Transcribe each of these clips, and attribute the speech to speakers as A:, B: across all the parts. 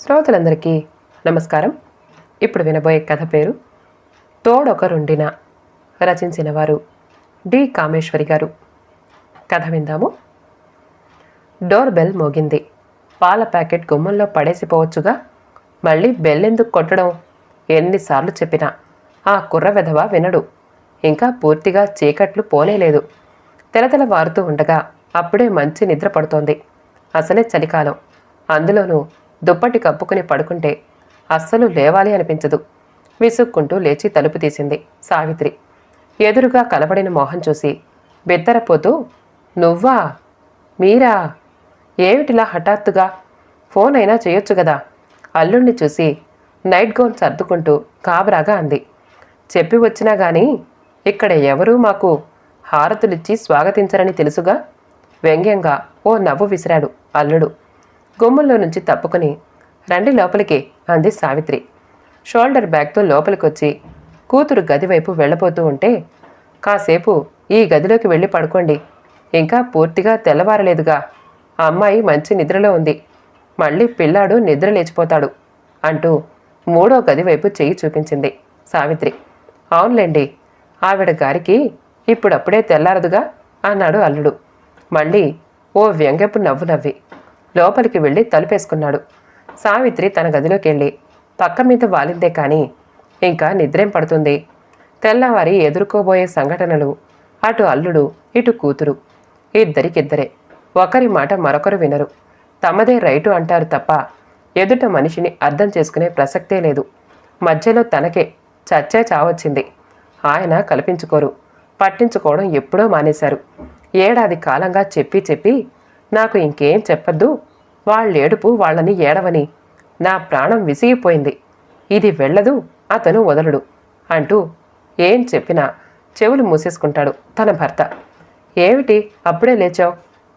A: శ్రోతలందరికీ నమస్కారం. ఇప్పుడు వినబోయే కథ పేరు తోడొకరుండిన రచించిన వారు డి కామేశ్వరి గారు. కథ విందాము. డోర్ బెల్ మోగింది. పాల ప్యాకెట్ గుమ్మంలో పడేసిపోవచ్చుగా. మళ్ళీ బెల్ ఎందుకు కొట్టడం? ఎన్నిసార్లు చెప్పినా. ఆ కుర్ర వెధవ వినడు. ఇంకా పూర్తిగా చీకట్లు పోనేలేదు తెలతెల వారుతూ ఉండగా అప్పుడే మంచి నిద్ర పడుతోంది అసలే చలికాలం. అందులోనూ దుప్పటి కప్పుకుని పడుకుంటే అస్సలు లేవాలి అనిపించదు. విసుక్కుంటూ లేచి తలుపు తీసింది సావిత్రి. ఎదురుగా కలబడిన మోహన్ చూసి బెత్తరపోతూ నువ్వా? మీరా? ఏమిటిలా హఠాత్తుగా? ఫోన్ అయినా చేయొచ్చు కదా? అల్లుణ్ణి చూసి నైట్ గౌన్ సర్దుకుంటూ కాబరాగా అంది. చెప్పి వచ్చినా గాని ఇక్కడ ఎవరూ మాకు హారతులిచ్చి స్వాగతించరని తెలుసుగా? వ్యంగ్యంగా ఓ నవ్వు విసిరాడు అల్లుడు. గుమ్మంలో నుంచి తప్పుకుని రండి లోపలికి అంది సావిత్రి. షోల్డర్ బ్యాగ్తో లోపలికొచ్చి కూతురు గది వైపు వెళ్ళబోతూ ఉంటే కాసేపు ఈ గదిలోకి వెళ్ళి పడుకోండి. ఇంకా పూర్తిగా తెల్లవారలేదుగా. ఆ అమ్మాయి మంచి నిద్రలో ఉంది. మళ్ళీ పిల్లాడు నిద్ర లేచిపోతాడు అంటూ మూడో గది వైపు చెయ్యి చూపించింది సావిత్రి. అవునులేండి ఆవిడ గారికి ఇప్పుడప్పుడే తెల్లారదుగా అన్నాడు అల్లుడు. మళ్ళీ ఓ వ్యంగ్యపు నవ్వు నవ్వి. లోపలికి వెళ్ళి తలుపేసుకున్నాడు. సావిత్రి తన గదిలోకి వెళ్ళి పక్క మీద వాలిందే కానీ ఇంకా నిద్రేం పడుతుంది? తెల్లవారి ఎదుర్కోబోయే సంఘటనలు అటు అల్లుడు ఇటు కూతురు ఇద్దరికిద్దరే. ఒకరి మాట మరొకరు వినరు. తమదే రైటు అంటారు తప్ప ఎదుట మనిషిని అర్థం చేసుకునే ప్రసక్తే లేదు. మధ్యలో తనకే చచ్చే చావచ్చింది. ఆయన కల్పించుకోరు పట్టించుకోవడం ఎప్పుడో మానేశారు. ఏడాది కాలంగా చెప్పి చెప్పి నాకు ఇంకేం చెప్పొద్దు. వాళ్ళేడుపు వాళ్ళని ఏడవని. నా ప్రాణం విసిగిపోయింది. ఇది వెళ్ళదు అతను వదలడు అంటూ ఏం చెప్పినా చెవులు మూసేసుకుంటాడు తన భర్త. ఏమిటి? అప్పుడే లేచావు.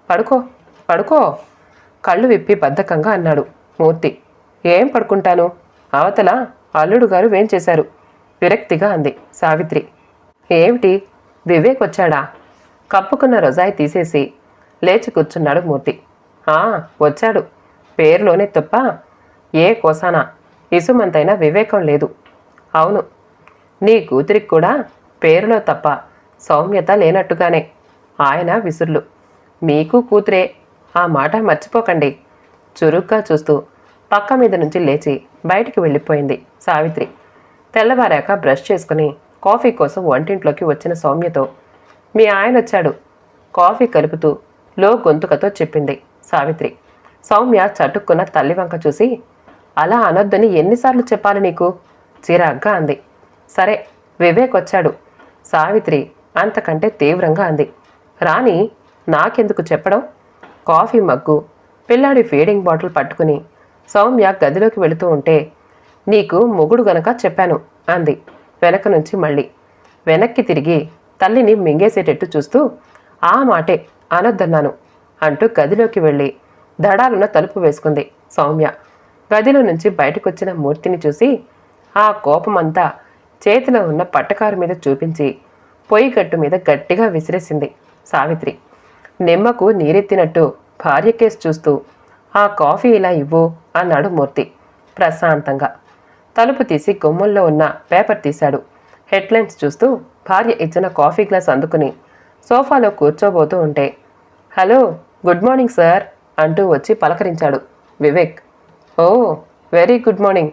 A: పడుకో పడుకో. కళ్ళు విప్పి బద్ధకంగా అన్నాడు మూర్తి. ఏం పడుకుంటాను? అవతల అల్లుడు గారు వేం చేశారు? విరక్తిగా అంది సావిత్రి. ఏమిటి? వివేక్ వచ్చాడా? కప్పుకున్న రొజాయి తీసేసి లేచి కూర్చున్నాడు మూర్తి. ఆ వచ్చాడు. పేరులోనే తప్ప ఏ కోసానా? ఇసుమంతైనా వివేకం లేదు. అవును నీ కూతురికి కూడా పేరులో తప్ప సౌమ్యత లేనట్టుగానే. ఆయన విసుర్లు. మీకు కూతురే. ఆ మాట మర్చిపోకండి. చురుగ్గా చూస్తూ పక్క మీద నుంచి లేచి బయటికి వెళ్ళిపోయింది సావిత్రి. తెల్లవారాక బ్రష్ చేసుకుని కాఫీ కోసం వంటింట్లోకి వచ్చిన సౌమ్యతో మీ ఆయన వచ్చాడు. కాఫీ కలుపుతూ లో గొంతుకతో చెప్పింది. సావిత్రి సౌమ్య చటుక్కున్న తల్లి వంక చూసి అలా అనొద్దని ఎన్నిసార్లు చెప్పాలి నీకు? చిరాగ్గా అంది. సరే వివేక్ వచ్చాడు. సావిత్రి అంతకంటే తీవ్రంగా అంది. రాణి నాకెందుకు చెప్పడం? కాఫీ మగ్గు పిల్లాడి ఫీడింగ్ బాటిల్ పట్టుకుని సౌమ్య గదిలోకి వెళుతూ ఉంటే నీకు మొగుడు గనక చెప్పాను అంది వెనక నుంచి మళ్ళీ. వెనక్కి తిరిగి తల్లిని మింగేసేటట్టు చూస్తూ ఆ మాటే అనొద్దన్నాను అంటూ గదిలోకి వెళ్ళి దడాలున తలుపు వేసుకుంది సౌమ్య. గదిలో నుంచి బయటకొచ్చిన మూర్తిని చూసి ఆ కోపమంతా చేతిలో ఉన్న పట్టకారు మీద చూపించి పొయ్యి గట్టు మీద గట్టిగా విసిరేసింది సావిత్రి. నిమ్మకు నీరెత్తినట్టు భార్య కేసు చూస్తూ ఆ కాఫీ ఇలా ఇవ్వు అన్నాడు మూర్తి ప్రశాంతంగా. తలుపు తీసి గుమ్మంలో ఉన్న పేపర్ తీశాడు. హెడ్లైన్స్ చూస్తూ భార్య ఇచ్చిన కాఫీ గ్లాస్ అందుకుని సోఫాలో కూర్చోబోతూ ఉంటే హలో గుడ్ మార్నింగ్ సార్ అంటూ వచ్చి పలకరించాడు Vivek. Oh very good morning.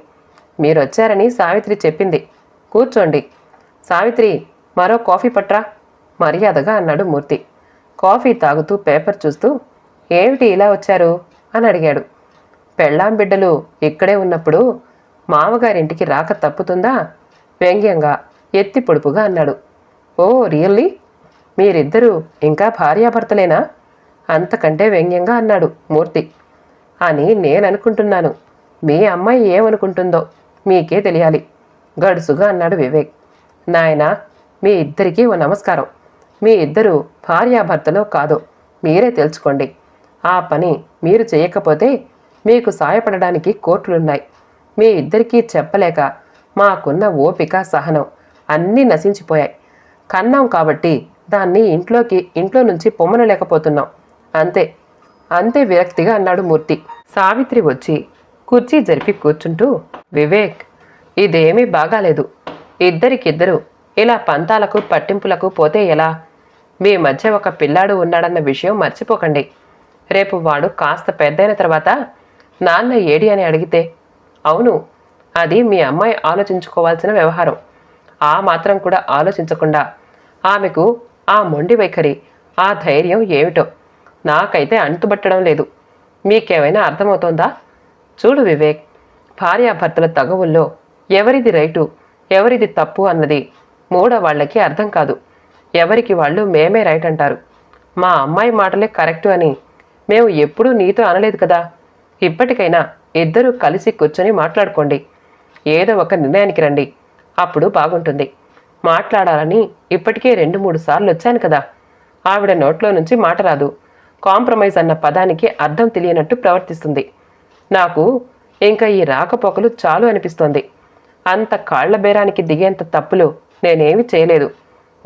A: మీరు వచ్చారని సావిత్రి చెప్పింది. కూర్చోండి. సావిత్రి మరో కాఫీ పట్రా? మర్యాదగా అన్నాడు మూర్తి. కాఫీ తాగుతూ పేపర్ చూస్తూ ఏమిటి ఇలా వచ్చారు? అని అడిగాడు. పెళ్ళాం బిడ్డలు ఇక్కడే ఉన్నప్పుడు మామగారింటికి రాక తప్పుతుందా? వ్యంగ్యంగా ఎత్తి పొడుపుగా అన్నాడు. Oh really? మీరిద్దరూ ఇంకా భార్యాభర్తలేనా? అంతకంటే వ్యంగ్యంగా అన్నాడు మూర్తి. అని నేను అనుకుంటున్నాను మీ అమ్మాయి ఏమనుకుంటుందో మీకే తెలియాలి గడుసుగా అన్నాడు వివేక్. నాయనా మీ ఇద్దరికీ ఓ నమస్కారం. మీ ఇద్దరు భార్యాభర్తలో కాదు మీరే తెలుసుకోండి. ఆ పని మీరు చేయకపోతే మీకు సాయపడడానికి కోర్టులున్నాయి. మీ ఇద్దరికీ చెప్పలేక మాకున్న ఓపిక సహనం అన్నీ నశించిపోయాయి. కన్నాం కాబట్టి దాన్ని ఇంట్లోకి ఇంట్లో నుంచి పొమ్మనలేకపోతున్నాం అంతే. అంతే విరక్తిగా అన్నాడు మూర్తి. సావిత్రి వచ్చి కుర్చీ జరిపి కూర్చుంటూ వివేక్ ఇదేమీ బాగాలేదు. ఇద్దరికిద్దరు ఇలా పంతాలకు పట్టింపులకు పోతే ఎలా? మీ మధ్య ఒక పిల్లాడు ఉన్నాడన్న విషయం మర్చిపోకండి. రేపు వాడు కాస్త పెద్దయిన తర్వాత నాన్న ఏడి అని అడిగితే అవును అది మీ అమ్మాయి ఆలోచించుకోవాల్సిన వ్యవహారం. ఆ మాత్రం కూడా ఆలోచించకుండా ఆమెకు ఆ మొండి వైఖరి ఆ ధైర్యం ఏమిటో. నాకైతే అంటుబట్టడం లేదు. మీకేమైనా అర్థమవుతోందా? చూడు వివేక్ భార్యాభర్తల తగవుల్లో ఎవరిది రైటు ఎవరిది తప్పు అన్నది మూడో వాళ్ళకి అర్థం కాదు. ఎవరికి వాళ్ళు మేమే రైట్ అంటారు. మా అమ్మాయి మాటలే కరెక్టు అని మేము ఎప్పుడూ నీతో అనలేదు కదా. ఇప్పటికైనా ఇద్దరూ కలిసి కూర్చొని మాట్లాడుకోండి. ఏదో ఒక నిర్ణయానికి రండి. అప్పుడు బాగుంటుంది. మాట్లాడాలని ఇప్పటికే రెండు మూడు సార్లు వచ్చాను కదా. ఆవిడ నోట్లో నుంచి మాట రాదు. కాంప్రమైజ్ అన్న పదానికి అర్థం తెలియనట్టు ప్రవర్తిస్తుంది. నాకు ఇంకా ఈ రాకపోకలు చాలు అనిపిస్తోంది. అంత కాళ్ళ బేరానికి దిగేంత తప్పులు నేనేమి చేయలేదు.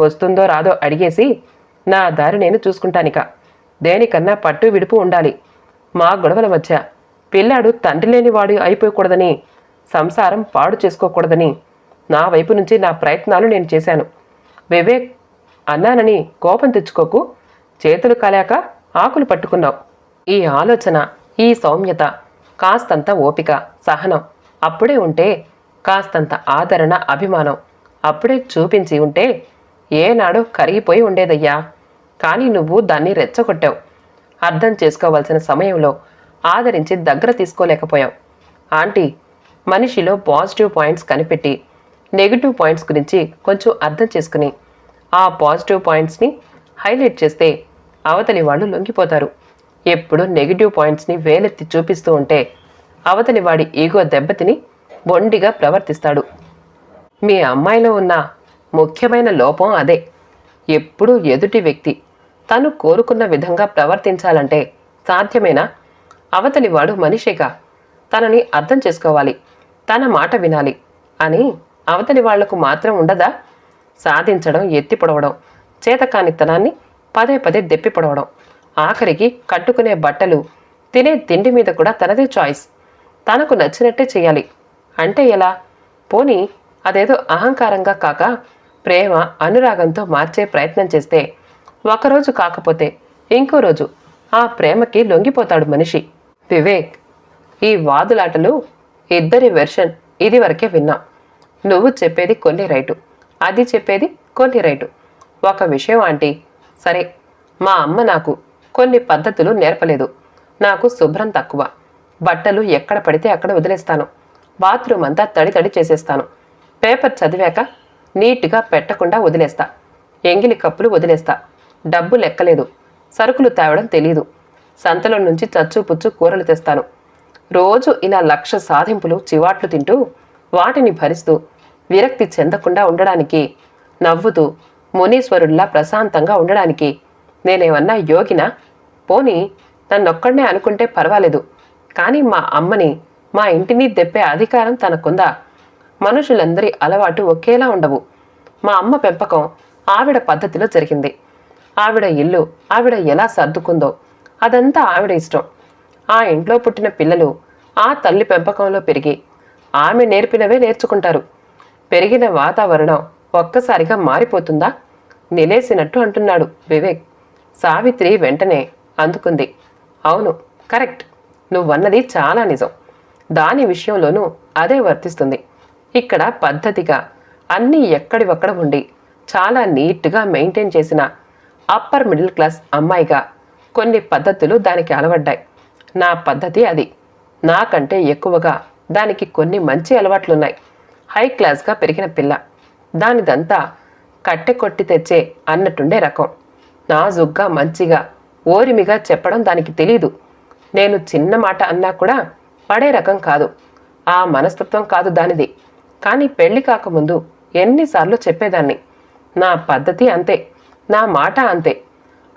A: వస్తుందో రాదో అడిగేసి నా దారి నేను చూసుకుంటానిక. దేనికన్నా పట్టు విడుపు ఉండాలి. మా గొడవల మధ్య పిల్లాడు తండ్రి లేనివాడు అయిపోకూడదని సంసారం పాడు చేసుకోకూడదని నా వైపు నుంచి నా ప్రయత్నాలు నేను చేశాను. వివేక్ అన్నానని కోపం తెచ్చుకోకు. చేతులు కాలాక ఆకులు పట్టుకున్నావు. ఈ ఆలోచన ఈ సౌమ్యత కాస్తంత ఓపిక సహనం అప్పుడే ఉంటే కాస్తంత ఆదరణ అభిమానం అప్పుడే చూపించి ఉంటే ఏనాడో కరిగిపోయి ఉండేదయ్యా. కానీ నువ్వు దాన్ని రెచ్చగొట్టావు. అర్థం చేసుకోవాల్సిన సమయంలో ఆదరించి దగ్గర తీసుకోలేకపోయావు. ఆంటీ మనిషిలో పాజిటివ్ పాయింట్స్ కనిపెట్టి నెగిటివ్ పాయింట్స్ గురించి కొంచెం అర్థం చేసుకుని ఆ పాజిటివ్ పాయింట్స్ని హైలైట్ చేస్తే అవతలి వాళ్ళు లొంగిపోతారు. ఎప్పుడు నెగిటివ్ పాయింట్స్ని వేలెత్తి చూపిస్తూ ఉంటే అవతలి వాడి ఈగో దెబ్బతిని బొండిగా ప్రవర్తిస్తాడు. మీ అమ్మాయిలో ఉన్న ముఖ్యమైన లోపం అదే. ఎప్పుడూ ఎదుటి వ్యక్తి తను కోరుకున్న విధంగా ప్రవర్తించాలంటే సాధ్యమేనా అవతలి వాడు మనిషిగా తనని అర్థం చేసుకోవాలి తన మాట వినాలి అని అవతలి వాళ్ళకు మాత్రం ఉండదా? సాధించడం ఎత్తి పొడవడం చేతకానితనాన్ని పదే పదే దెప్పి పొడవడం ఆఖరికి కట్టుకునే బట్టలు తినే తిండి మీద కూడా తనదే చాయిస్ తనకు నచ్చినట్టే చేయాలి. అంటే ఎలా? పోనీ అదేదో అహంకారంగా కాక ప్రేమ అనురాగంతో మార్చే ప్రయత్నం చేస్తే ఒకరోజు కాకపోతే ఇంకో రోజు ఆ ప్రేమకి లొంగిపోతాడు మనిషి. వివేక్ ఈ వాదులాటలు ఇద్దరి వెర్షన్ ఇదివరకే విన్నాం. నువ్వు చెప్పేది కొన్ని రైటు. అది చెప్పేది కొన్ని రైటు. ఒక విషయం ఆంటీ. సరే మా అమ్మ నాకు కొన్ని పద్ధతులు నేర్పలేదు. నాకు శుభ్రం తక్కువ. బట్టలు ఎక్కడ పడితే అక్కడ వదిలేస్తాను. బాత్రూమ్ అంతా తడి తడి చేసేస్తాను. పేపర్ చదివాక నీట్గా పెట్టకుండా వదిలేస్తా. ఎంగిలి కప్పులు వదిలేస్తా. డబ్బు లెక్కలేదు. సరుకులు తేవడం తెలీదు. సంతలో నుంచి చచ్చు పుచ్చు కూరలు తెస్తాను. రోజు ఇలా లక్ష సాధింపులు చివాట్లు తింటూ వాటిని భరిస్తూ విరక్తి చెందకుండా ఉండడానికి నవ్వుతూ మునీశ్వరుల్లా ప్రశాంతంగా ఉండడానికి నేనేమన్నా యోగినా? పోనీ నన్నొక్కడనే అనుకుంటే పర్వాలేదు. కానీ మా అమ్మని మా ఇంటిని దెప్పే అధికారం తనకుందా? మనుషులందరి అలవాటు ఒకేలా ఉండవు. మా అమ్మ పెంపకం ఆవిడ పద్ధతిలో జరిగింది. ఆవిడ ఇల్లు ఆవిడ ఎలా సర్దుకుందో అదంతా ఆవిడ ఇష్టం. ఆ ఇంట్లో పుట్టిన పిల్లలు ఆ తల్లి పెంపకంలో పెరిగి ఆమె నేర్పినవే నేర్చుకుంటారు. పెరిగిన వాతావరణం ఒక్కసారిగా మారిపోతుందా? నిలేసినట్టు అంటున్నాడు వివేక్. సావిత్రి వెంటనే అందుకుంది. అవును కరెక్ట్. నువ్వన్నది చాలా నిజం. దాని విషయంలోనూ అదే వర్తిస్తుంది. ఇక్కడ పద్ధతిగా అన్నీ ఎక్కడివక్కడ ఉండి చాలా నీట్గా మెయింటైన్ చేసిన అప్పర్ మిడిల్ క్లాస్ అమ్మాయిగా కొన్ని పద్ధతులు దానికి అలవడ్డాయి. నా పద్ధతి అది. నాకంటే ఎక్కువగా దానికి కొన్ని మంచి అలవాట్లున్నాయి. హై క్లాస్గా పెరిగిన పిల్ల. దానిదంతా కట్టె కొట్టి తెచ్చే అన్నట్టుండే రకం. నాజుగ్గా మంచిగా ఓరిమిగా చెప్పడం దానికి తెలీదు. నేను చిన్న మాట అన్నా కూడా పడే రకం కాదు. ఆ మనస్తత్వం కాదు దానిది. కానీ పెళ్ళి కాకముందు ఎన్నిసార్లు చెప్పేదాన్ని. నా పద్ధతి అంతే. నా మాట అంతే.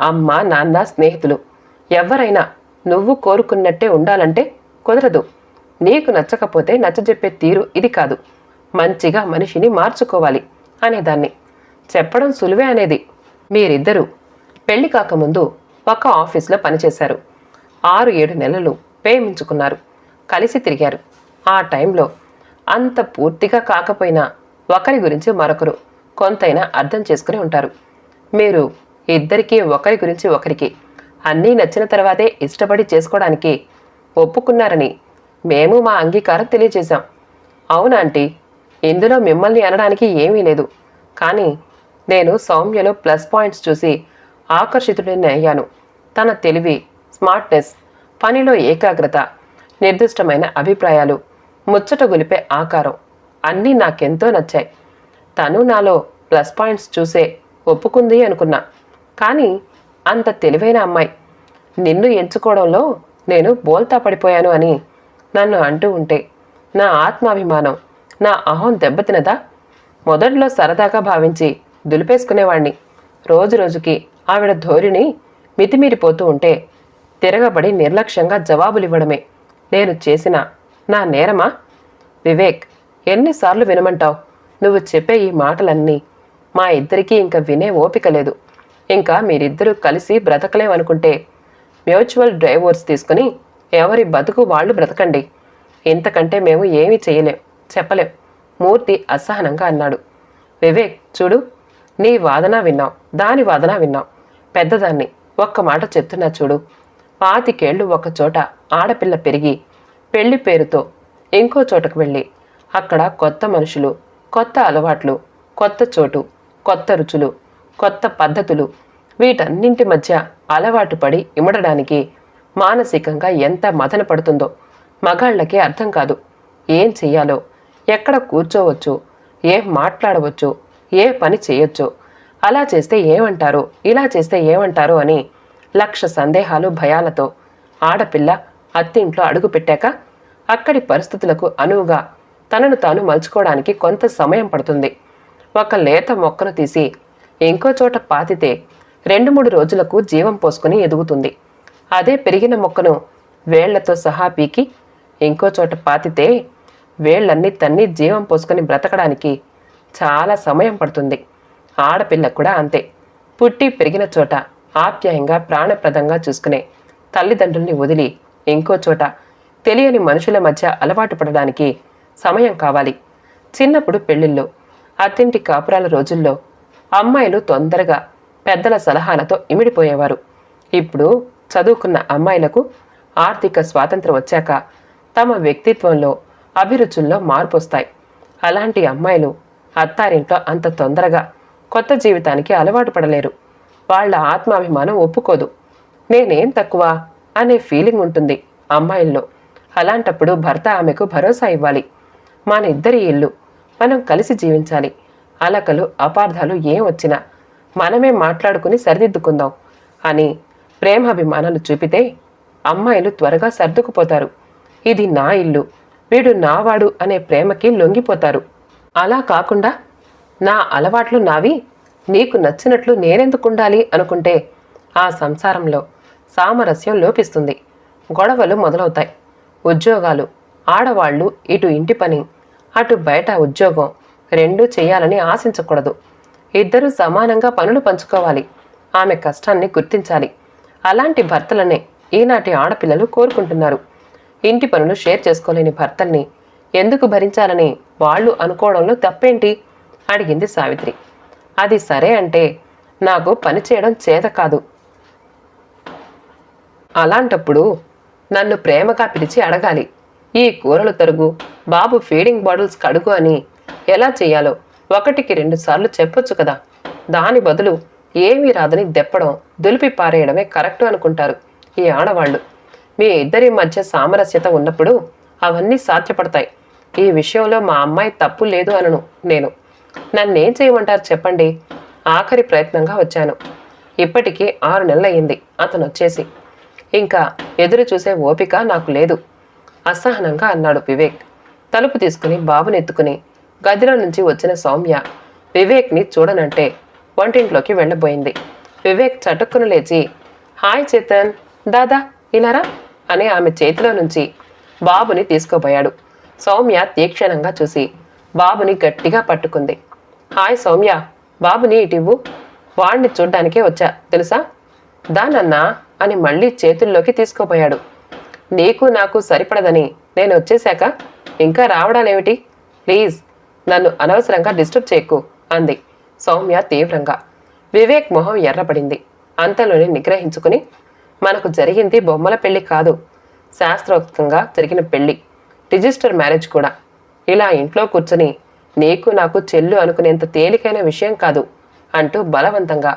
A: అమ్మ నాన్న స్నేహితులు. ఎవరైనా నువ్వు కోరుకున్నట్టే ఉండాలంటే కుదరదు. నీకు నచ్చకపోతే నచ్చజెప్పే తీరు ఇది కాదు. మంచిగా మనిషిని మార్చుకోవాలి అనేదాన్ని. చెప్పడం సులువే అనేది. మీరిద్దరూ పెళ్ళి కాకముందు ఒక ఆఫీస్లో పనిచేశారు. ఆరు ఏడు నెలలు ప్రేమించుకున్నారు. కలిసి తిరిగారు. ఆ టైంలో అంత పూర్తిగా కాకపోయినా ఒకరి గురించి మరొకరు కొంతైనా అర్థం చేసుకుని ఉంటారు. మీరు ఇద్దరికీ ఒకరి గురించి ఒకరికి అన్నీ నచ్చిన తర్వాతే ఇష్టపడి చేసుకోవడానికి ఒప్పుకున్నారని మేము మా అంగీకారం తెలియజేశాం. అవునా ఆంటీ? ఇందులో మిమ్మల్ని అనడానికి ఏమీ లేదు. కానీ నేను సౌమ్యలో ప్లస్ పాయింట్స్ చూసి ఆకర్షితుడిని అయ్యాను. తన తెలివి స్మార్ట్నెస్ పనిలో ఏకాగ్రత నిర్దిష్టమైన అభిప్రాయాలు ముచ్చట గొలిపే ఆకారం అన్నీ నాకెంతో నచ్చాయి. తను నాలో ప్లస్ పాయింట్స్ చూసే ఒప్పుకుంది అనుకున్నా. కానీ అంత తెలివైన అమ్మాయి. నిన్ను ఎంచుకోవడంలో నేను బోల్తా పడిపోయాను అని నన్ను అంటూ ఉంటే నా ఆత్మాభిమానం నా అహం దెబ్బతినదా? మొదట్లో సరదాగా భావించి దులిపేసుకునేవాణ్ణి. రోజు రోజుకి ఆవిడ ధోరణి మితిమీరిపోతూ ఉంటే తిరగబడి నిర్లక్ష్యంగా జవాబులివ్వడమే. నేను చేసిన నా నేరమా? వివేక్ ఎన్నిసార్లు వినమంటావు? నువ్వు చెప్పే ఈ మాటలన్నీ మా ఇద్దరికీ ఇంకా వినే ఓపిక లేదు. ఇంకా మీరిద్దరూ కలిసి బ్రతకలేమనుకుంటే మ్యూచువల్ డ్రైవర్స్ తీసుకుని ఎవరి బతుకు వాళ్ళు బ్రతకండి. ఇంతకంటే మేము ఏమీ చేయలేం. చెప్పలేం. మూర్తి అసహనంగా అన్నాడు. వివేక్ చూడు నీ వాదన విన్నాం. దాని వాదన విన్నాం. పెద్దదాన్ని ఒక్క మాట చెప్తున్నా చూడు. పాతికేళ్ళు ఒకచోట ఆడపిల్ల పెరిగి పెళ్ళి పేరుతో ఇంకో చోటకు వెళ్ళి అక్కడ కొత్త మనుషులు కొత్త అలవాట్లు కొత్త చోటు కొత్త రుచులు కొత్త పద్ధతులు వీటన్నింటి మధ్య అలవాటు పడి ఇమడడానికి మానసికంగా ఎంత మదన పడుతుందో మగాళ్ళకి అర్థం కాదు. ఏం చెయ్యాలో ఎక్కడ కూర్చోవచ్చు? ఏం మాట్లాడవచ్చు? ఏ పని చేయొచ్చు? అలా చేస్తే ఏమంటారు? ఇలా చేస్తే ఏమంటారు? అని లక్ష సందేహాలు భయాలతో ఆడపిల్ల అత్తింట్లో అడుగుపెట్టాక అక్కడి పరిస్థితులకు అనువుగా తనను తాను మలుచుకోవడానికి కొంత సమయం పడుతుంది. ఒక లేత మొక్కను తీసి ఇంకో చోట పాతితే రెండు మూడు రోజులకు జీవం పోసుకుని ఎదుగుతుంది. అదే పెరిగిన మొక్కను వేళ్ళతో సహా పీకి ఇంకో చోట పాతితే వేళ్ళన్నీ తన్ని జీవం పోసుకొని బ్రతకడానికి చాలా సమయం పడుతుంది. ఆడపిల్ల కూడా అంతే. పుట్టి పెరిగిన చోట ఆప్యాయంగా ప్రాణప్రదంగా చూసుకునే తల్లిదండ్రుల్ని వదిలి ఇంకో చోట తెలియని మనుషుల మధ్య అలవాటు పడడానికి సమయం కావాలి. చిన్నప్పుడు పెళ్ళిళ్ళు అత్తింటి కాపురాల రోజుల్లో అమ్మాయిలు తొందరగా పెద్దల సలహాలతో ఇమిడిపోయేవారు. ఇప్పుడు చదువుకున్న అమ్మాయిలకు ఆర్థిక స్వాతంత్రం వచ్చాక తమ వ్యక్తిత్వంలో అభిరుచుల్లో మార్పు వస్తాయి అలాంటి అమ్మాయిలు అత్తారింట్లో అంత తొందరగా కొత్త జీవితానికి అలవాటు పడలేరు. వాళ్ళ ఆత్మాభిమానం ఒప్పుకోదు. నేనేం తక్కువ అనే ఫీలింగ్ ఉంటుంది అమ్మాయిల్లో. అలాంటప్పుడు భర్త ఆమెకు భరోసా ఇవ్వాలి. మన ఇద్దరి ఇల్లు మనం కలిసి జీవించాలి. అలకలు అపార్థాలు ఏం వచ్చినా మనమే మాట్లాడుకుని సరిదిద్దుకుందాం అని ప్రేమాభిమానాలు చూపితే అమ్మాయిలు త్వరగా సర్దుకుపోతారు. ఇది నా ఇల్లు. వీడు నావాడు అనే ప్రేమకి లొంగిపోతారు. అలా కాకుండా నా అలవాట్లు నావి నీకు నచ్చినట్లు నేనెందుకుండాలి అనుకుంటే ఆ సంసారంలో సామరస్యం లోపిస్తుంది. గొడవలు మొదలవుతాయి. ఉద్యోగాలు ఆడవాళ్ళు ఇటు ఇంటి పని అటు బయట ఉద్యోగం రెండూ చేయాలని ఆశించకూడదు. ఇద్దరూ సమానంగా పనులు పంచుకోవాలి. ఆమె కష్టాన్ని గుర్తించాలి. అలాంటి భర్తలనే ఈనాటి ఆడపిల్లలు కోరుకుంటున్నారు. ఇంటి పనులు షేర్ చేసుకోలేని భర్తల్ని ఎందుకు భరించాలని వాళ్ళు అనుకోవడంలో తప్పేంటి? అడిగింది సావిత్రి. అది సరే అంటే నాకు పని చేయడం చేత కాదు. అలాంటప్పుడు నన్ను ప్రేమగా పిలిచి అడగాలి. ఈ కూరలు తరుగు బాబు ఫీడింగ్ బాటిల్స్ కడుగు అని ఎలా చేయాలో ఒకటికి రెండు సార్లు చెప్పొచ్చు కదా. దాని బదులు ఏమీ రాదని దెప్పడం దులిపి పారేయడమే కరెక్ట్ అనుకుంటారు ఈ ఆడవాళ్ళు. మీ ఇద్దరి మధ్య సామరస్యత ఉన్నప్పుడు అవన్నీ సాధ్యపడతాయి. ఈ విషయంలో మా అమ్మాయి తప్పు లేదు అనను నేను. నన్నేం చేయమంటారు చెప్పండి? ఆఖరి ప్రయత్నంగా వచ్చాను. ఇప్పటికీ ఆరు నెలలయ్యింది అతను వచ్చేసి ఇంకా ఎదురు చూసే ఓపిక నాకు లేదు. అసహనంగా అన్నాడు వివేక్. తలుపు తీసుకుని బాబుని ఎత్తుకుని గదిలో నుంచి వచ్చిన సౌమ్య వివేక్ని చూడనంటే వంటింట్లోకి వెళ్ళబోయింది. వివేక్ చటుక్కున లేచి హాయ్ చేతన్ దాదా ఇలారా? అని ఆమె చేతిలో నుంచి బాబుని తీసుకోబోయాడు సౌమ్య తీక్షణంగా చూసి బాబుని గట్టిగా పట్టుకుంది. హాయ్ సౌమ్య బాబుని ఇటివ్వు వాణ్ణి చూడ్డానికే వచ్చా తెలుసా? దానన్నా అని మళ్ళీ చేతుల్లోకి తీసుకోపోయాడు. నీకు నాకు సరిపడదని నేను వచ్చేశాక ఇంకా రావడాలేమిటి? ప్లీజ్ నన్ను అనవసరంగా డిస్టర్బ్ చేయకు అంది సౌమ్య తీవ్రంగా. వివేక్ మొహం ఎర్రపడింది అంతలోనే నిగ్రహించుకుని మనకు జరిగింది బొమ్మల పెళ్ళి కాదు. శాస్త్రోక్తంగా జరిగిన పెళ్ళి. రిజిస్టర్ మ్యారేజ్ కూడా. ఇలా ఇంట్లో కూర్చొని నీకు నాకు చెల్లు అనుకునేంత తేలికైన విషయం కాదు అంటూ బలవంతంగా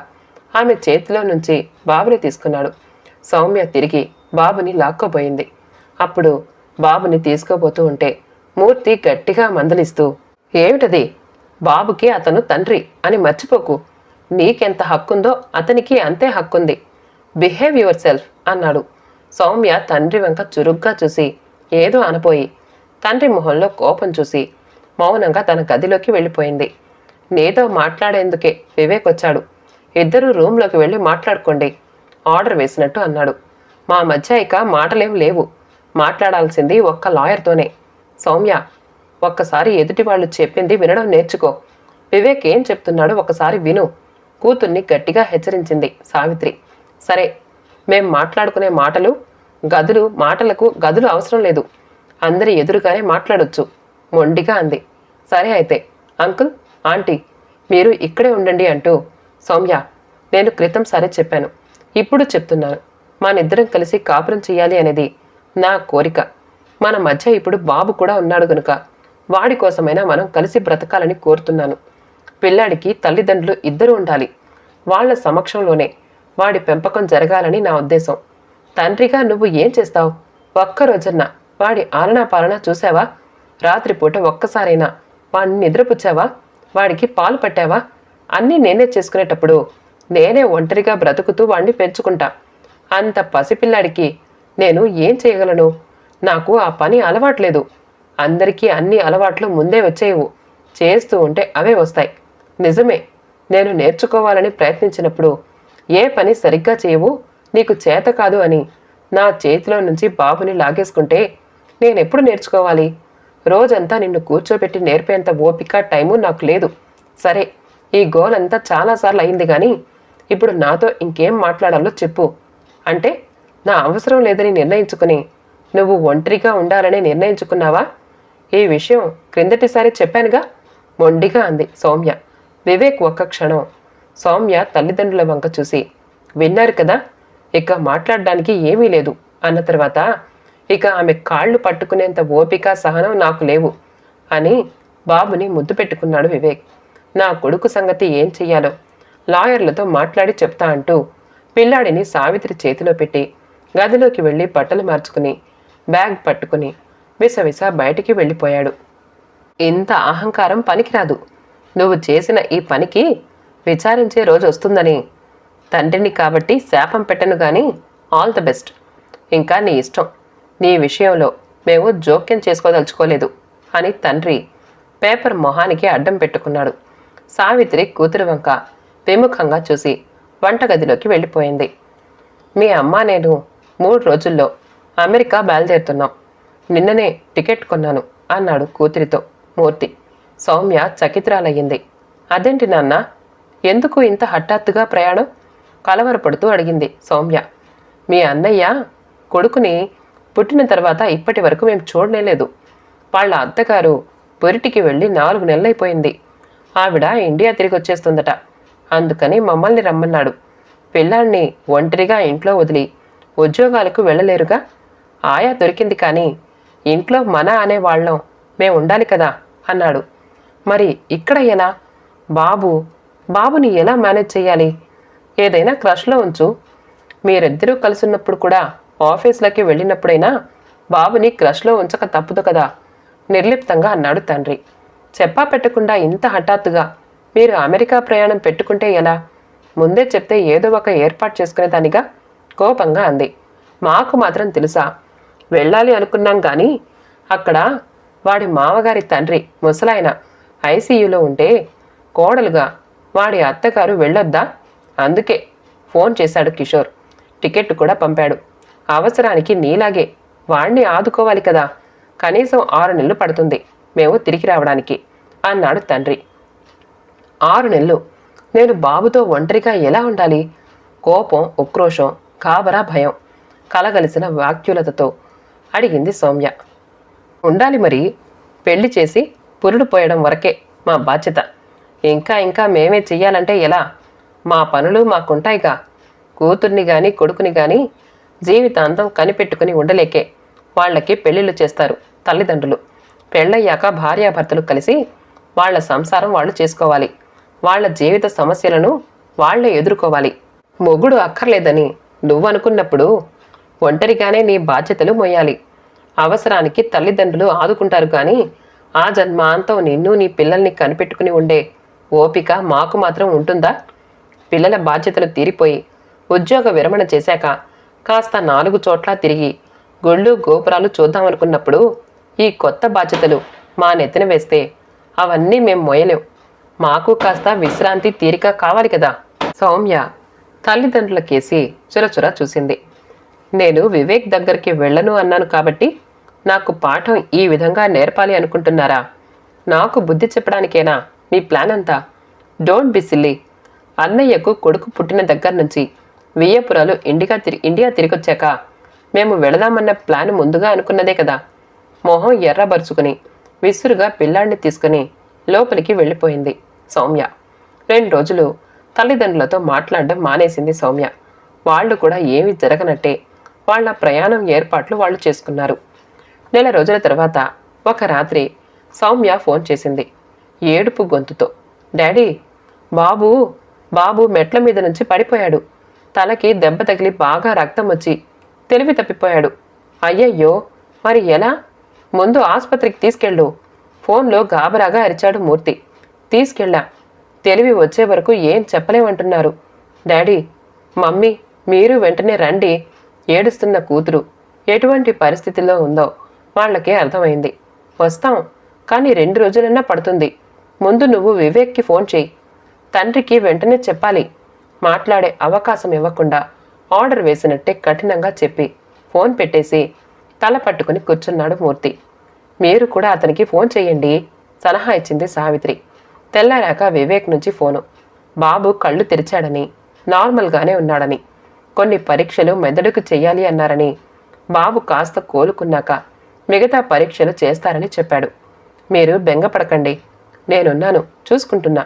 A: ఆమె చేతిలో నుంచి బాబుని తీసుకున్నాడు. సౌమ్య తిరిగి బాబుని లాక్కోబోయింది. అప్పుడు బాబుని తీసుకోబోతూ ఉంటే మూర్తి గట్టిగా మందలిస్తూ ఏమిటది? బాబుకి అతను తండ్రి అని మర్చిపోకు. నీకెంత హక్కుందో అతనికి అంతే హక్కుంది. బిహేవ్ యువర్ సెల్ఫ్ అన్నాడు. సౌమ్య తండ్రి వెంక చురుగ్గా చూసి ఏదో అనపోయి తండ్రి మొహంలో కోపం చూసి మౌనంగా తన గదిలోకి వెళ్ళిపోయింది. నీతో మాట్లాడేందుకే వివేక్ వచ్చాడు. ఇద్దరు రూమ్లోకి వెళ్ళి మాట్లాడుకోండి ఆర్డర్ వేసినట్టు అన్నాడు. మా మధ్య ఇక మాటలేం లేవు. మాట్లాడాల్సింది ఒక్క లాయర్తోనే. సౌమ్య ఒక్కసారి ఎదుటి వాళ్ళు చెప్పింది వినడం నేర్చుకో. వివేక్ ఏం చెప్తున్నాడో ఒకసారి విను. కూతుర్ని గట్టిగా హెచ్చరించింది సావిత్రి. సరే మేం మాట్లాడుకునే మాటలు గదులు మాటలకు గదులు అవసరం లేదు. అందరి ఎదురుగానే మాట్లాడొచ్చు మొండిగా అంది. సరే అయితే అంకుల్ ఆంటీ మీరు ఇక్కడే ఉండండి అంటూ సౌమ్య నేను క్రితం సరే చెప్పాను ఇప్పుడు చెప్తున్నాను. మనిద్దరం కలిసి కాపురం చేయాలి అనేది నా కోరిక. మన మధ్య ఇప్పుడు బాబు కూడా ఉన్నాడు గనుక వాడి కోసమైనా మనం కలిసి బ్రతకాలని కోరుతున్నాను. పిల్లాడికి తల్లిదండ్రులు ఇద్దరు ఉండాలి. వాళ్ళ సమక్షంలోనే వాడి పెంపకం జరగాలని నా ఉద్దేశం. తండ్రిగా నువ్వు ఏం చేస్తావు? ఒక్కరోజన్న వాడి ఆలనా పాలన చూసావా రాత్రిపూట ఒక్కసారైనా వాడిని నిద్రపుచ్చావా? వాడికి పాలు పట్టావా? అన్నీ నేనే చేసుకునేటప్పుడు నేనే ఒంటరిగా బ్రతుకుతూ వాడిని పెంచుకుంటా. అంత పసిపిల్లాడికి నేను ఏం చేయగలను? నాకు ఆ పని అలవాట్లేదు. అందరికీ అన్ని అలవాట్లు ముందే వచ్చేయవు. చేస్తూ ఉంటే అవే వస్తాయి. నిజమే నేను నేర్చుకోవాలని ప్రయత్నించినప్పుడు ఏ పని సరిగ్గా చేయవు నీకు చేత కాదు అని. నా చేతిలో నుంచి బాబుని లాగేసుకుంటే నేనెప్పుడు నేర్చుకోవాలి? రోజంతా నిన్ను కూర్చోబెట్టి నేర్పేంత ఓపిక టైము నాకు లేదు. సరే ఈ గోల్ అంతా చాలాసార్లు అయింది కానీ ఇప్పుడు నాతో ఇంకేం మాట్లాడాలో చెప్పు. అంటే నా అవసరం లేదని నిర్ణయించుకుని నువ్వు ఒంటరిగా ఉండాలని నిర్ణయించుకున్నావా? ఈ విషయం క్రిందటిసారి చెప్పానుగా? మొండిగా అంది సౌమ్య. వివేక్ ఒక్క క్షణం. సౌమ్య తల్లిదండ్రుల వంక చూసి విన్నారు కదా ఇక మాట్లాడడానికి ఏమీ లేదు అన్న తర్వాత ఇక ఆమె కాళ్ళు పట్టుకునేంత ఓపిక సహనం నాకు లేవు అని బాబుని ముద్దు పెట్టుకున్నాడు వివేక్. నా కొడుకు సంగతి ఏం చెయ్యాలో లాయర్లతో మాట్లాడి చెప్తా అంటూ పిల్లాడిని సావిత్రి చేతిలో పెట్టి గదిలోకి వెళ్ళి బట్టలు మార్చుకుని బ్యాగ్ పట్టుకుని విసవిస బయటికి వెళ్ళిపోయాడు. ఇంత అహంకారం పనికిరాదు. నువ్వు చేసిన ఈ పనికి విచారించే రోజు వస్తుందని. తండ్రిని కాబట్టి శాపం పెట్టను కానీ ఆల్ ద బెస్ట్. ఇంకా నీ ఇష్టం. నీ విషయంలో మేము జోక్యం చేసుకోదలుచుకోలేదు అని తండ్రి పేపర్ మొహానికి అడ్డం పెట్టుకున్నాడు. సావిత్రి కూతురు వంక విముఖంగా చూసి వంటగదిలోకి వెళ్ళిపోయింది. మీ అమ్మ నేను మూడు రోజుల్లో అమెరికా బయలుదేరుతున్నాం. నిన్ననే టికెట్ కొన్నాను అన్నాడు కూతురితో మూర్తి. సౌమ్య చకిత్రాలయ్యింది. అదేంటి నాన్న? ఎందుకు ఇంత హఠాత్తుగా ప్రయాణం? కలవరపడుతూ అడిగింది సౌమ్య. మీ అన్నయ్య కొడుకుని పుట్టిన తర్వాత ఇప్పటి వరకు మేము చూడలేదు వాళ్ళ అత్తగారు పొరిటికి వెళ్ళి నాలుగు నెలలైపోయింది. ఆవిడ ఇండియా తిరిగి వచ్చేస్తుందట అందుకని మమ్మల్ని రమ్మన్నాడు. పిల్లాన్ని ఒంటరిగా ఇంట్లో వదిలి ఉద్యోగాలకు వెళ్ళలేరుగా? ఆయా దొరికింది కానీ ఇంట్లో మన అనే వాళ్ళం మేము ఉండాలి కదా? అన్నాడు. మరి ఇక్కడ ఎలా బాబు బాబుని ఎలా మేనేజ్ చేయాలి? ఏదైనా క్రష్లో ఉంచు. మీరిద్దరూ కలిసిన్నప్పుడు కూడా ఆఫీస్లోకి వెళ్ళినప్పుడైనా బాబుని క్రష్లో ఉంచక తప్పదు కదా? నిర్లిప్తంగా అన్నాడు తండ్రి. చెప్పా పెట్టకుండా ఇంత హఠాత్తుగా మీరు అమెరికా ప్రయాణం పెట్టుకుంటే ఎలా? ముందే చెప్తే ఏదో ఒక ఏర్పాటు చేసుకునేదానిగా కోపంగా అంది. మాకు మాత్రం తెలుసా? వెళ్ళాలి అనుకున్నాం కానీ అక్కడ వాడి మామగారి తండ్రి ముసలాయన ఐసీయూలో ఉంటే కోడలుగా వాడి అత్తగారు వెళ్ళొద్దా? అందుకే ఫోన్ చేశాడు కిషోర్. టికెట్ కూడా పంపాడు. అవసరానికి నీలాగే వాణ్ణి ఆదుకోవాలి కదా. కనీసం ఆరు నెలలు పడుతుంది. మేము తిరిగి రావడానికి అన్నాడు తండ్రి. ఆరు నెలలు. నేను బాబుతో ఒంటరిగా ఎలా ఉండాలి? కోపం ఉక్రోషం కాబరా భయం కలగలిసిన వాక్యులతతో అడిగింది సౌమ్య. ఉండాలి మరి. పెళ్ళి చేసి పురుడు పోయడం వరకే మా బాధ్యత. ఇంకా ఇంకా మేమే చెయ్యాలంటే ఎలా? మా పనులు మాకుంటాయిగా. కూతుర్ని కానీ కొడుకుని కానీ జీవితాంతం కనిపెట్టుకుని ఉండలేకే. వాళ్ళకి పెళ్ళిళ్ళు చేస్తారు తల్లిదండ్రులు. పెళ్ళయ్యాక భార్యాభర్తలు కలిసి వాళ్ళ సంసారం వాళ్ళు చేసుకోవాలి. వాళ్ళ జీవిత సమస్యలను వాళ్ళే ఎదుర్కోవాలి. మొగుడు అక్కర్లేదని నువ్వు అనుకున్నప్పుడు ఒంటరిగానే నీ బాధ్యతలు మొయ్యాలి అవసరానికి తల్లిదండ్రులు ఆదుకుంటారు కానీ ఆ జన్మాంతం నిన్ను నీ పిల్లల్ని కనిపెట్టుకుని ఉండే ఓపిక మాకు మాత్రం ఉంటుందా? పిల్లల బాధ్యతలు తీరిపోయి ఉద్యోగ విరమణ చేశాక కాస్త నాలుగు చోట్ల తిరిగి గుళ్ళు గోపురాలు చూద్దామనుకున్నప్పుడు ఈ కొత్త బాధ్యతలు మా నెత్తిన వేస్తే అవన్నీ మేం మోయలేం. మాకు కాస్త విశ్రాంతి తీరిక కావాలి కదా. సౌమ్య తల్లిదండ్రుల కేసి చురచుర చూసింది. నేను వివేక్ దగ్గరికి వెళ్ళను అన్నాను కాబట్టి నాకు పాఠం ఈ విధంగా నేర్పాలి అనుకుంటున్నారా? నాకు బుద్ధి చెప్పడానికేనా? మీ ప్లాన్ అంతా డోంట్ బి సిల్లీ. అన్నయ్యకు కొడుకు పుట్టిన దగ్గర నుంచి వియ్యపురాలు ఇండియా తిరి ఇండియా తిరిగొచ్చాక మేము వెళదామన్న ప్లాన్ ముందుగా అనుకున్నదే కదా. మొహం ఎర్రబరుచుకుని విసురుగా పిల్లాడిని తీసుకుని లోపలికి వెళ్ళిపోయింది సౌమ్య. రెండు రోజులు తల్లిదండ్రులతో మాట్లాడడం మానేసింది సౌమ్య. వాళ్ళు కూడా ఏమీ జరగనట్టే. వాళ్ళ ప్రయాణం ఏర్పాట్లు వాళ్ళు చేసుకున్నారు. నెల రోజుల తర్వాత ఒక రాత్రి సౌమ్య ఫోన్ చేసింది. ఏడుపు గొంతుతో. డాడీ బాబు బాబు మెట్ల మీద నుంచి పడిపోయాడు. తలకి దెబ్బ తగిలి బాగా రక్తం వచ్చి తెలివి తప్పిపోయాడు. అయ్యయ్యో మరి ఎలా? ముందు ఆసుపత్రికి తీసుకెళ్ళు. ఫోన్లో గాబరాగా అరిచాడు మూర్తి. తీసుకెళ్ళా. తెలివి వచ్చే వరకు ఏం చెప్పలేమంటున్నారు. డాడీ మమ్మీ మీరు వెంటనే రండి. ఏడుస్తున్న కూతురు ఎటువంటి పరిస్థితిలో ఉందో వాళ్ళకే అర్థమైంది. వస్తాం కానీ రెండు రోజులన్నా పడుతుంది. ముందు నువ్వు వివేక్కి ఫోన్ చేయి. తండ్రికి వెంటనే చెప్పాలి. మాట్లాడే అవకాశం ఇవ్వకుండా ఆర్డర్ వేసినట్టే కఠినంగా చెప్పి ఫోన్ పెట్టేసి తల పట్టుకుని కూర్చున్నాడు మూర్తి. మీరు కూడా అతనికి ఫోన్ చేయండి సలహా ఇచ్చింది సావిత్రి. తెల్లారాక వివేక్ నుంచి ఫోను. బాబు కళ్ళు తెరిచాడని నార్మల్గానే ఉన్నాడని కొన్ని పరీక్షలు మెదడుకు చెయ్యాలి అన్నారని బాబు కాస్త కోలుకున్నాక మిగతా పరీక్షలు చేస్తారని చెప్పాడు. మీరు బెంగపడకండి. నేనున్నాను చూసుకుంటున్నా.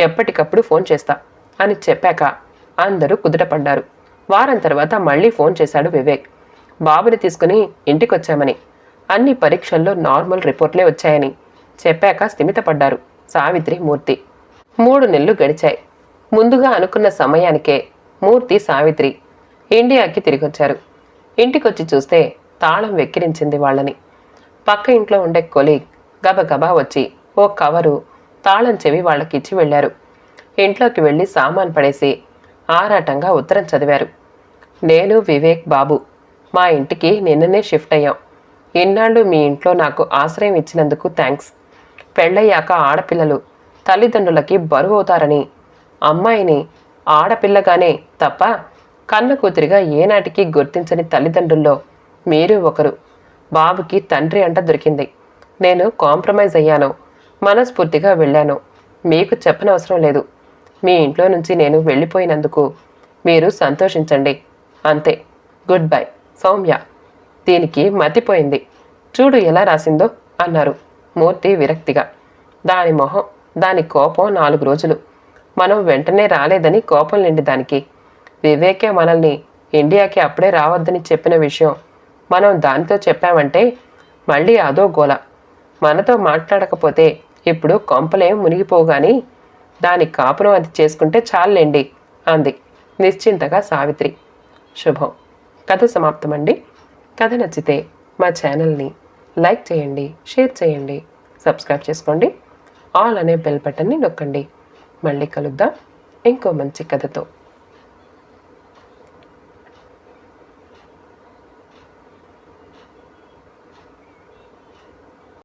A: ఎప్పటికప్పుడు ఫోన్ చేస్తా అని చెప్పాక అందరూ కుదుటపడ్డారు. వారం తర్వాత మళ్ళీ ఫోన్ చేశాడు వివేక్. బాబుని తీసుకుని ఇంటికొచ్చామని. అన్ని పరీక్షల్లో నార్మల్ రిపోర్ట్లే వచ్చాయని చెప్పాక స్థిమితపడ్డారు సావిత్రి మూర్తి. మూడు నెలలు గడిచాయి. ముందుగా అనుకున్న సమయానికే మూర్తి సావిత్రి ఇండియాకి తిరిగొచ్చారు. ఇంటికొచ్చి చూస్తే తాళం వెక్కిరించింది వాళ్ళని. పక్క ఇంట్లో ఉండే కొలీగ్ గబగబా వచ్చి ఓ కవరు తాళం చెవి వాళ్ళకిచ్చి వెళ్ళారు. ఇంట్లోకి వెళ్ళి సామాన్ పడేసి ఆరాటంగా ఉత్తరం చదివారు. నేను వివేక్ బాబు. మా ఇంటికి నిన్ననే షిఫ్ట్ అయ్యాం. ఇన్నాళ్ళు మీ ఇంట్లో నాకు ఆశ్రయం ఇచ్చినందుకు థ్యాంక్స్ పెళ్ళయ్యాక ఆడపిల్లలు తల్లిదండ్రులకి బరువు అవుతారని అమ్మాయిని ఆడపిల్లగానే తప్ప కన్న కూతురిగా ఏనాటికి గుర్తించని తల్లిదండ్రుల్లో మీరు ఒకరు. బాబుకి తండ్రి అంట దొరికింది. నేను కాంప్రమైజ్ అయ్యాను. మనస్ఫూర్తిగా వెళ్ళాను. మీకు చెప్పనవసరం లేదు. మీ ఇంట్లో నుంచి నేను వెళ్ళిపోయినందుకు మీరు సంతోషించండి. అంతే. Good bye. సౌమ్య. దీనికి మతిపోయింది. చూడు ఎలా రాసిందో అన్నారు మూర్తి విరక్తిగా. దాని మొహం దాని కోపం నాలుగు రోజులు. మనం వెంటనే రాలేదని కోపం నిండి దానికి. వివేకే మనల్ని ఇండియాకి అప్పుడే రావద్దని చెప్పిన విషయం మనం దానితో చెప్పామంటే మళ్ళీ అదో గోల. మనతో మాట్లాడకపోతే ఇప్పుడు కొంపలేం మునిగిపోగాని దాని కాపురం అది చేసుకుంటే చాలండి అంది నిశ్చింతగా సావిత్రి. శుభం. కథ సమాప్తమండి. కథ నచ్చితే మా ఛానల్ని లైక్ చేయండి షేర్ చేయండి సబ్స్క్రైబ్ చేసుకోండి ఆల్ అనే బెల్ బటన్ని నొక్కండి. మళ్ళీ కలుద్దాం ఇంకో మంచి కథతో.